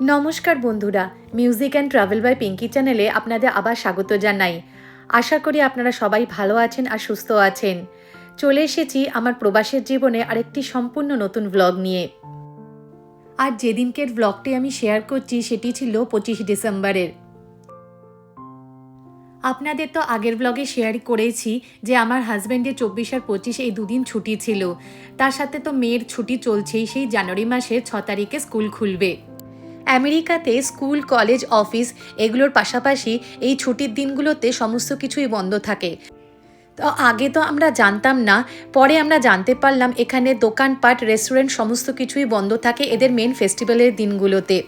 নমস্কার বন্ধুরা music and travel by Pinky চ্যানেলে আপনাদের আবার স্বাগত জানাই। আশা করি আপনারা সবাই ভালো আছেন আর সুস্থ আছেন। চলে এসেছি আমার প্রবাসের জীবনে আরেকটি সম্পূর্ণ নতুন ব্লগ নিয়ে। আর যেদিনকের ব্লগটি আমি শেয়ার করছি, সেটি ছিল পঁচিশ ডিসেম্বরের। আপনাদের তো আগের ব্লগে শেয়ার করেছি যে আমার হাজব্যান্ডের চব্বিশ আর পঁচিশ এই দুদিন ছুটি ছিল। তার সাথে তো মেয়ের ছুটি চলছেই, সেই জানুয়ারি মাসের ছ তারিখে স্কুল খুলবে। আমেরিকাতে স্কুল, কলেজ, অফিস এগুলোর পাশাপাশি এই ছুটির দিনগুলোতে সমস্ত কিছুই বন্ধ থাকে। তো আগে তো আমরা জানতাম না, পরে আমরা জানতে পারলাম এখানে দোকানপাট, রেস্টুরেন্ট সমস্ত কিছুই বন্ধ থাকে এদের মেন ফেস্টিভ্যালের দিনগুলোতে।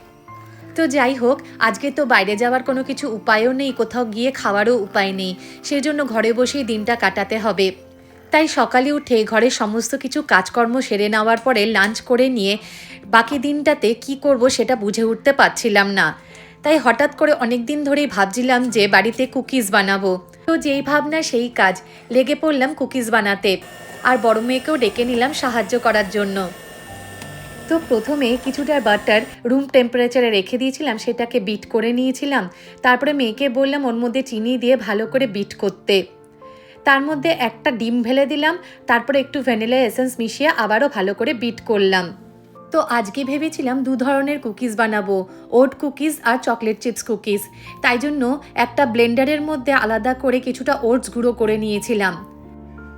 তো যাই হোক, আজকে তো বাইরে যাওয়ার কোনো কিছু উপায়ও নেই, কোথাও গিয়ে খাওয়ারও উপায় নেই সেই জন্য ঘরে বসেই দিনটা কাটাতে হবে। তাই সকালে উঠে ঘরের সমস্ত কিছু কাজকর্ম সেরে নেওয়ার পরে লাঞ্চ করে নিয়ে বাকি দিনটাতে কি করব সেটা বুঝে উঠতে পারছিলাম না। তাই হঠাৎ করে অনেক দিন ধরেই ভাবছিলাম যে বাড়িতে কুকিজ বানাবো। তো যেই ভাবনা সেই কাজ, লেগে পড়লাম কুকিজ বানাতে। আর বড় মেয়েকেও ডেকে নিলাম সাহায্য করার জন্য। তো প্রথমে কিছুটা বাটার রুম টেম্পারেচারে রেখে দিয়েছিলাম, সেটাকে বিট করে নিয়েছিলাম। তারপরে মেয়েকে বললাম ওর মধ্যে চিনি দিয়ে ভালো করে বিট করতে। তার মধ্যে একটা ডিম ঢেলে দিলাম, তারপরে একটু ভ্যানিলা এসেন্স মিশিয়ে আবারও ভালো করে বিট করলাম। তো আজকে ভেবেছিলাম দু ধরনের কুকিজ বানাবো, ওট কুকিজ আর চকলেট চিপস কুকিজ। তাই জন্য একটা ব্লেন্ডারের মধ্যে আলাদা করে কিছুটা ওটস গুঁড়ো করে নিয়েছিলাম।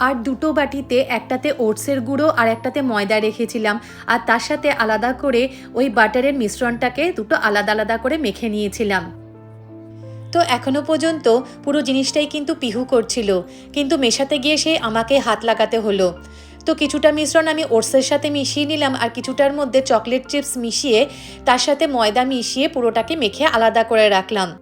আর দুটো বাটিতে একটাতে ওটসের গুঁড়ো আর একটাতে ময়দা রেখেছিলাম। আর তার সাথে আলাদা করে ওই বাটারের মিশ্রণটাকে দুটো আলাদা আলাদা করে মেখে নিয়েছিলাম। তো এখনও পর্যন্ত পুরো জিনিসটাই কিন্তু পিহু করছিল। কিন্তু মেশাতে গিয়ে সে আমাকে হাত লাগাতে হলো। তো কিছুটা মিশ্রণ আমি ওটসের সাথে মিশিয়ে নিলাম আর কিছুটার মধ্যে চকলেট চিপস মিশিয়ে তার সাথে ময়দা মিশিয়ে পুরোটাকে মেখে আলাদা করে রাখলাম।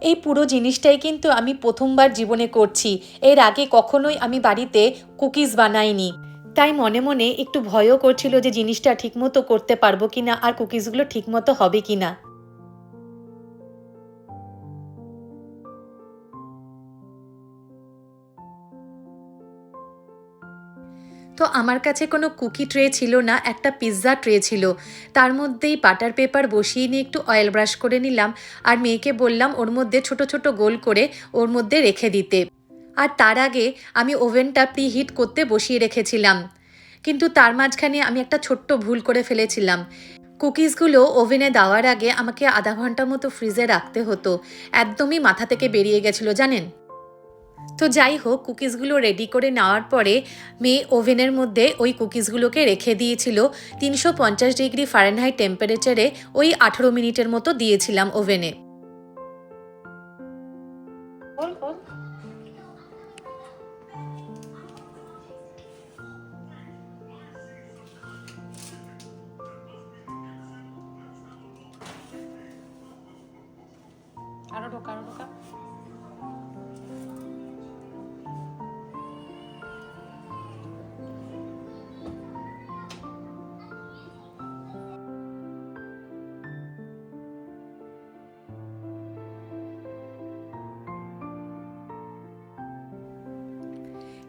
এই পুরো জিনিসটাই কিন্তু আমি প্রথমবার জীবনে করছি। এর আগে কখনোই আমি বাড়িতে কুকিজ বানাইনি। তাই মনে মনে একটু ভয়ও করছিল যে জিনিসটা ঠিকমতো করতে পারব কিনা আর কুকিজগুলো ঠিকমতো হবে কিনা। তো আমার কাছে কোনো কুকি ট্রে ছিল না, একটা পিৎজা ট্রে ছিল। তার মধ্যেই বাটার পেপার বসিয়ে নিয়ে একটু অয়েল ব্রাশ করে নিলাম আর মেয়েকে বললাম ওর মধ্যে ছোট ছোট গোল করে ওর মধ্যে রেখে দিতে। আর তার আগে আমি ওভেনটা প্রি হিট করতে বসিয়ে রেখেছিলাম। কিন্তু তার মাঝখানে আমি একটা ছোট্ট ভুল করে ফেলেছিলাম। কুকিজগুলো ওভেনে দেওয়ার আগে আমাকে আধা ঘণ্টা মতো ফ্রিজে রাখতে হতো। একদমই মাথা থেকে বেরিয়ে গেছিল, জানেন? তো যাই হোক, কুকিজগুলো রেডি করে নেওয়ার পরে মেয়ে ওভেনের মধ্যে ওই কুকিজগুলোকে রেখে দিয়েছিল। তিনশো পঞ্চাশ ডিগ্রি ফারেনহাইট টেম্পারেচারে ওই আঠেরো মিনিটের মতো দিয়েছিলাম ওভেনে।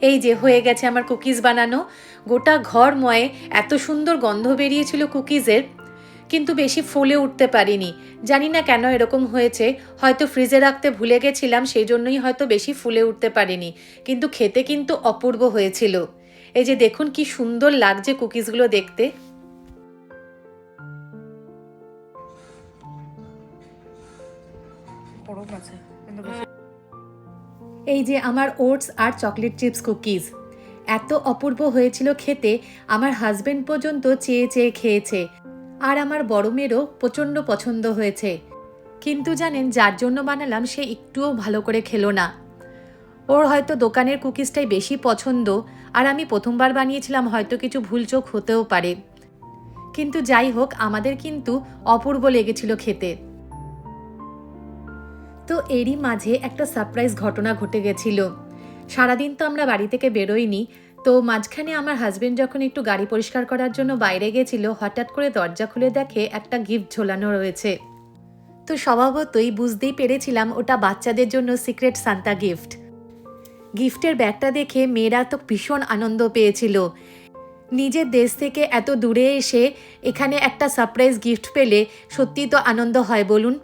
এই যে হয়ে গেছে আমার কুকিজ বানানো। গোটা ঘর ময়ে এত সুন্দর গন্ধ বেরিয়েছিল কুকিজের, কিন্তু বেশি ফুলে উঠতে পারিনি। জানি না কেন এরকম হয়েছে, হয়তো ফ্রিজে রাখতে ভুলে গেছিলাম, সেই জন্যই হয়তো বেশি ফুলে উঠতে পারিনি, কিন্তু খেতে কিন্তু অপূর্ব হয়েছিল। এই যে দেখুন কি সুন্দর লাগছে কুকিজগুলো দেখতে। বেশি এই যে আমার ওটস আর চকলেট চিপস কুকিজ। এত অপূর্ব হয়েছিল খেতে, আমার হাজবেন্ড পর্যন্ত চেয়ে চেয়ে খেয়েছে। আর আমার বড় মেয়েরও প্রচণ্ড পছন্দ হয়েছে। কিন্তু জানেন, যার জন্য বানালাম সে একটুও ভালো করে খেলো না। ওর হয়তো দোকানের কুকিজটাই বেশি পছন্দ, আর আমি প্রথমবার বানিয়েছিলাম, হয়তো কিছু ভুল চোখ হতেও পারে। কিন্তু যাই হোক, আমাদের কিন্তু অপূর্ব লেগেছিল খেতে। তো এরই মাঝে একটা সারপ্রাইজ ঘটনা ঘটে গেছিল। সারাদিন তো আমরা বাড়ি থেকে বেরোইনি, তো মাঝখানে আমার হাজবেন্ড যখন একটু গাড়ি পরিষ্কার করার জন্য বাইরে গেছিল, হঠাৎ করে দরজা খুলে দেখে একটা গিফট ঝোলানো রয়েছে। তো স্বভাবতই বুঝতেই পেরেছিলাম ওটা বাচ্চাদের জন্য সিক্রেট সান্তা গিফট গিফটের ব্যাগটা দেখে মেয়েরা তো ভীষণ আনন্দ পেয়েছিল। নিজের দেশ থেকে এত দূরে এসে এখানে একটা সারপ্রাইজ গিফট পেলে সত্যি তো আনন্দ হয়, বলুন।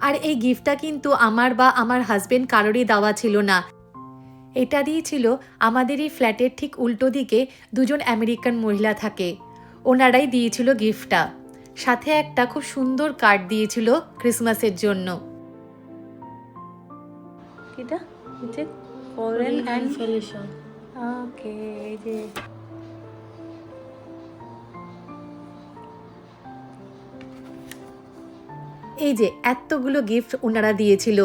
আর এই গিফটটা কিন্তু আমার বা আমার হাজবেন্ড কারোরই দেওয়া ছিল না। এটা দিয়েছিল আমাদের এই ফ্ল্যাটের ঠিক উল্টো দিকে দুজন আমেরিকান মহিলা থাকে। ওনারাই দিয়েছিল গিফটটা সাথে একটা খুব সুন্দর কার্ড দিয়েছিল ক্রিসমাসের জন্য। এটা ফরেন অ্যান্ড ওকে এই যে এই যে এতগুলো গিফট ওনারা দিয়েছিল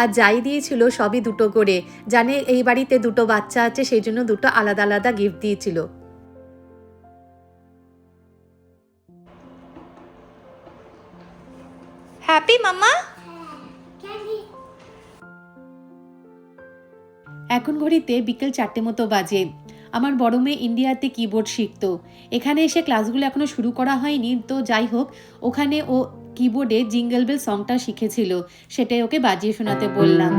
আর যাই দিয়েছিল সবই দুটো করে। জানে এই বাড়িতে দুটো বাচ্চা আছে সেই জন্য দুটো আলাদা আলাদা গিফট দিয়েছিল। হ্যাপি মামা এখন ঘড়িতে বিকেল চারটে মতো বাজে। আমার বড় মেয়ে ইন্ডিয়াতে কিবোর্ড শিখতো। এখানে এসে ক্লাসগুলো এখনও শুরু করা হয়নি তো যাই হোক ওখানে ও কিবোর্ডে জিঙ্গল বেল সংটা শিখেছিল, সেটাই ওকে বাজিয়ে শোনাতে বললাম।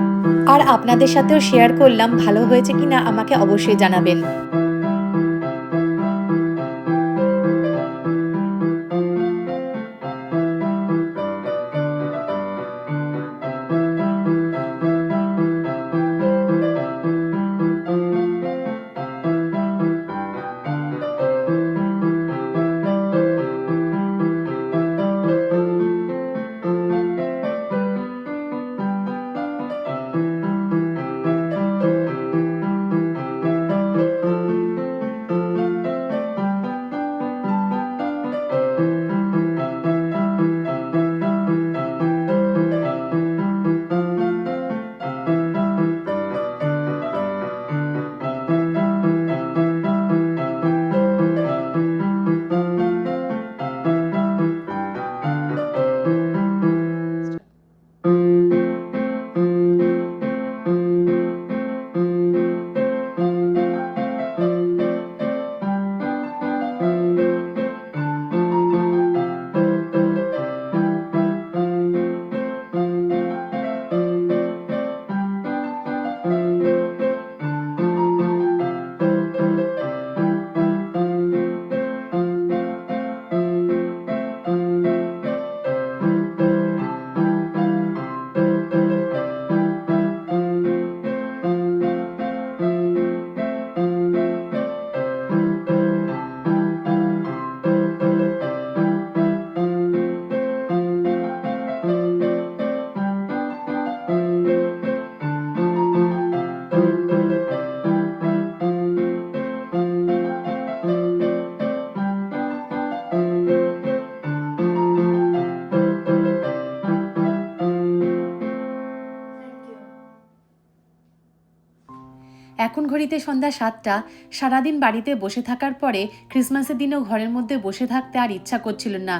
আর আপনাদের সাথেও শেয়ার করলাম, ভালো হয়েছে কিনা আমাকে অবশ্যই জানাবেন। এখন ঘড়িতে সন্ধ্যা সাতটা, সারাদিন বাড়িতে বসে থাকার পরে ক্রিসমাসের দিনেও ঘরের মধ্যে বসে থাকতে আর ইচ্ছা করছিল না।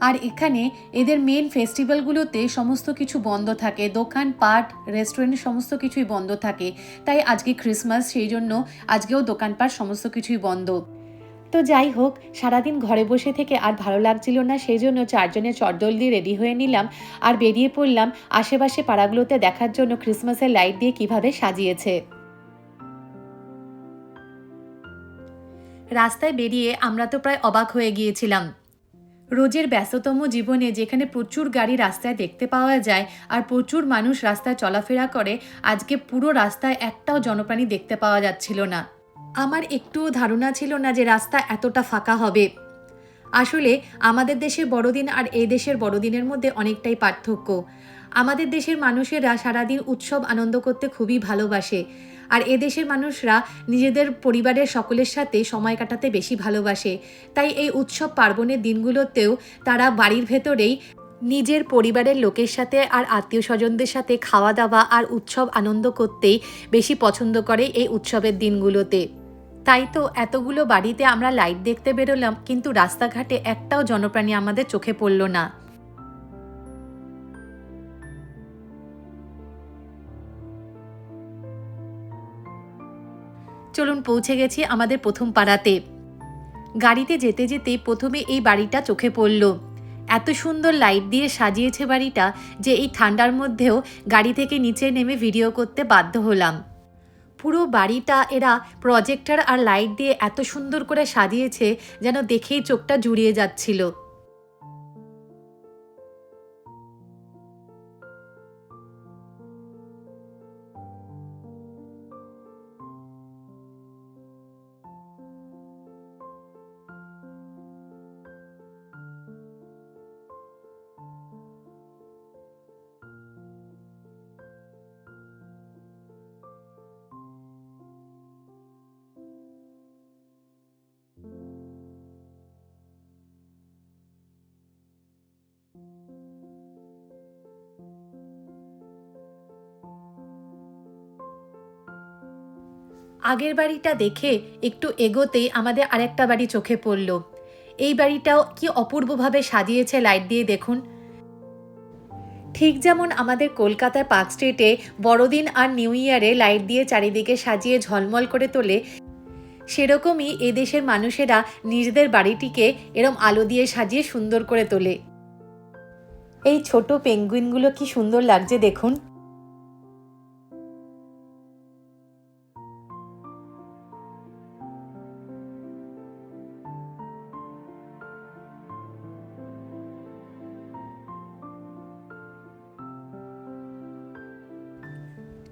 আর এখানে এদের মেন ফেস্টিভ্যালগুলোতে সমস্ত কিছু বন্ধ থাকে, দোকান, পাট রেস্টুরেন্ট সমস্ত কিছুই বন্ধ থাকে। তাই আজকে ক্রিসমাস সেই জন্য আজকেও দোকানপাট সমস্ত কিছুই বন্ধ। তো যাই হোক, সারাদিন ঘরে বসে থেকে আর ভালো লাগছিল না, সেই জন্য চারজনে চটদল দিয়ে রেডি হয়ে নিলাম আর বেরিয়ে পড়লাম আশেপাশে পাড়াগুলোতে দেখার জন্য ক্রিসমাসের লাইট দিয়ে কীভাবে সাজিয়েছে। রাস্তায় বেরিয়ে আমরা তো প্রায় অবাক হয়ে গিয়েছিলাম। রোজের ব্যস্ততম জীবনে যেখানে প্রচুর গাড়ি রাস্তায় দেখতে পাওয়া যায় আর প্রচুর মানুষ রাস্তায় চলাফেরা করে, আজকে পুরো রাস্তায় একটাও জনপ্রাণী দেখতে পাওয়া যাচ্ছিল না। আমার একটুও ধারণা ছিল না যে রাস্তা এতটা ফাঁকা হবে। আসলে আমাদের দেশের বড়দিন আর এই দেশের বড়দিনের মধ্যে অনেকটাই পার্থক্য। আমাদের দেশের মানুষেরা সারাদিন উৎসব আনন্দ করতে খুবই ভালোবাসে। আর এদেশের মানুষরা নিজেদের পরিবারের সকলের সাথে সময় কাটাতে বেশি ভালোবাসে। তাই এই উৎসব পার্বণের দিনগুলোতেও তারা বাড়ির ভেতরেই নিজের পরিবারের লোকের সাথে আর আত্মীয় স্বজনদের সাথে খাওয়া দাওয়া আর উৎসব আনন্দ করতেই বেশি পছন্দ করে এই উৎসবের দিনগুলোতে। তাই তো এতগুলো বাড়িতে আমরা লাইট দেখতে বেরোলাম, কিন্তু রাস্তাঘাটে একটাও জনপ্রাণী আমাদের চোখে পড়ল না। চলুন পৌঁছে গেছি আমাদের প্রথম পাড়াতে। গাড়িতে যেতে যেতে প্রথমে এই বাড়িটা চোখে পড়ল। এত সুন্দর লাইট দিয়ে সাজিয়েছে বাড়িটা যে এই ঠান্ডার মধ্যেও গাড়ি থেকে নিচে নেমে ভিডিও করতে বাধ্য হলাম। পুরো বাড়িটা এরা প্রজেক্টর আর লাইট দিয়ে এত সুন্দর করে সাজিয়েছে যেন দেখেই চোখটা জুড়িয়ে যাচ্ছিল। আগের বাড়িটা দেখে একটু এগোতেই আমাদের আরেকটা বাড়ি চোখে পড়ল। এই বাড়িটাও কি অপূর্বভাবে সাজিয়েছে লাইট দিয়ে দেখুন। ঠিক যেমন আমাদের কলকাতার পার্ক স্ট্রিটে বড়দিন আর নিউ ইয়ারে লাইট দিয়ে চারিদিকে সাজিয়ে ঝলমল করে তোলে, সেরকমই এদেশের মানুষেরা নিজেদের বাড়িটিকে এরম আলো দিয়ে সাজিয়ে সুন্দর করে তোলে। এই ছোট পেঙ্গুইনগুলো কি সুন্দর লাগছে দেখুন।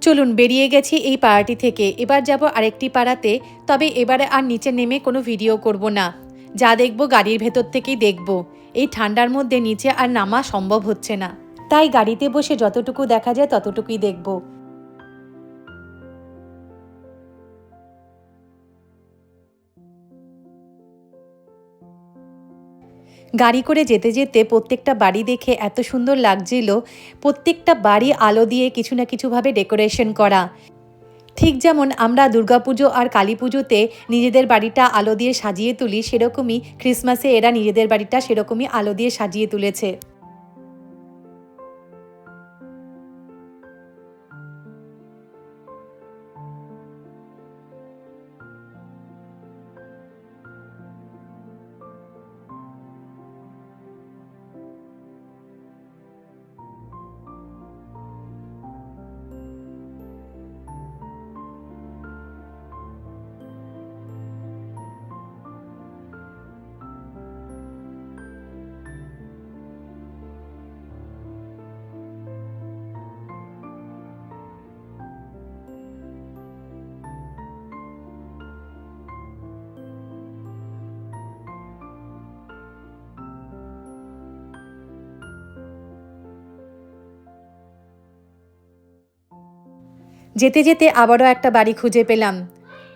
চলুন, বেরিয়ে গেছি এই পাড়াটি থেকে। এবার যাব আরেকটি পাড়াতে, তবে এবারে আর নিচে নেমে কোনো ভিডিও করব না। যা দেখব গাড়ির ভেতর থেকেই দেখব। এই ঠান্ডার মধ্যে নিচে আর নামা সম্ভব হচ্ছে না। তাই গাড়িতে বসে যতটুকু দেখা যায় ততটুকুই দেখব। গাড়ি করে যেতে যেতে প্রত্যেকটা বাড়ি দেখে এত সুন্দর লাগছিল। প্রত্যেকটা বাড়ি আলো দিয়ে কিছু না কিছুভাবে ডেকোরেশন করা। ঠিক যেমন আমরা দুর্গাপুজো আর কালী পুজোতে নিজেদের বাড়িটা আলো দিয়ে সাজিয়ে তুলি, সেরকমই ক্রিসমাসে এরা নিজেদের বাড়িটা সেরকমই আলো দিয়ে সাজিয়ে তুলেছে। যেতে যেতে আবারও একটা বাড়ি খুঁজে পেলাম।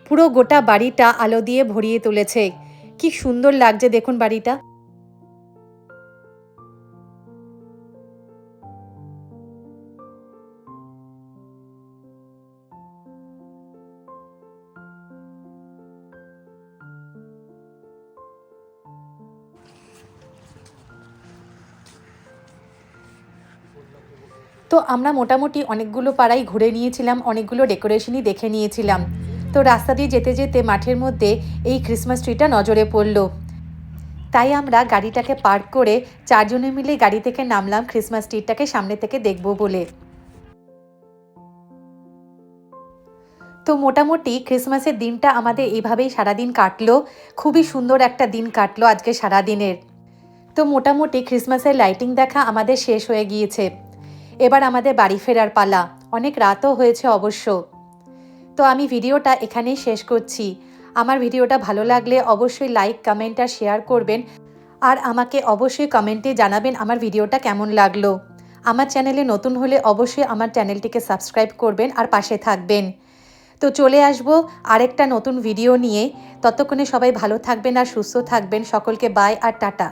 পুরো গোটা বাড়িটা আলো দিয়ে ভরিয়ে তুলেছে। কি সুন্দর লাগছে দেখুন বাড়িটা। তো আমরা মোটামুটি অনেকগুলো পাড়াই ঘুরে নিয়েছিলাম, অনেকগুলো ডেকোরেশনই দেখে নিয়েছিলাম। তো রাস্তা দিয়ে যেতে যেতে মাঠের মধ্যে এই ক্রিসমাস ট্রিটা নজরে পড়ল। তাই আমরা গাড়িটাকে পার্ক করে চারজনে মিলে গাড়ি থেকে নামলাম ক্রিসমাস ট্রিটাকে সামনে থেকে দেখব বলে। তো মোটামুটি ক্রিসমাসের দিনটা আমাদের এইভাবেই সারাদিন কাটলো। খুবই সুন্দর একটা দিন কাটলো আজকে সারাদিনের। তো মোটামুটি ক্রিসমাসের লাইটিং দেখা আমাদের শেষ হয়ে গিয়েছে। এবার আমাদের বাড়ি ফেরার পালা। অনেক রাতও হয়েছে অবশ্য। তো আমি ভিডিওটা এখানেই শেষ করছি। আমার ভিডিওটা ভালো লাগলে অবশ্যই লাইক, কমেন্ট আর শেয়ার করবেন। আর আমাকে অবশ্যই কমেন্টে জানাবেন আমার ভিডিওটা কেমন লাগল। আমার চ্যানেলে নতুন হলে অবশ্যই আমার চ্যানেলটিকে সাবস্ক্রাইব করবেন আর পাশে থাকবেন। তো চলে আসব আরেকটা নতুন ভিডিও নিয়ে। ততক্ষণে সবাই ভালো থাকবেন আর সুস্থ থাকবেন। সকলকে বাই আর টাটা।